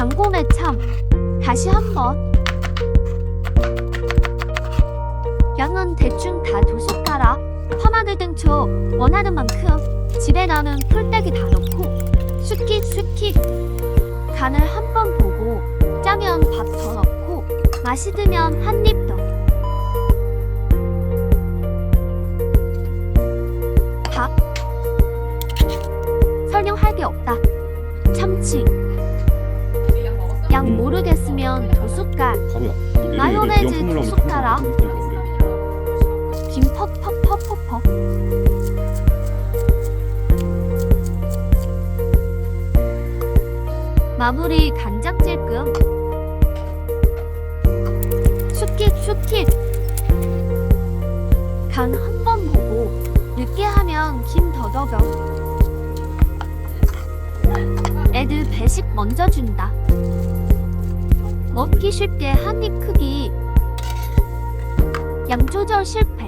당고매 참. 다시 한번. 양은 대충 다 두 숟가락. 파마늘 등초 원하는 만큼. 집에 나는 풀떼기 다 넣고. 스킵 스킵. 간을 한 번 보고 짜면 밥 더 넣고 맛이 들면 한 입 더. 밥. 설명할 게 없다. 참치. 숟갈. 가루야. 마요네즈 두 숟가락. 김 퍽퍽퍽퍽퍽. 마무리 간장 찔끔. 슈킷 슈킷. 간 한 번 보고 느끼하면 김 더더더. 애들 배식 먼저 준다. 먹기 쉽게 한 입 크기. 양 조절 실패.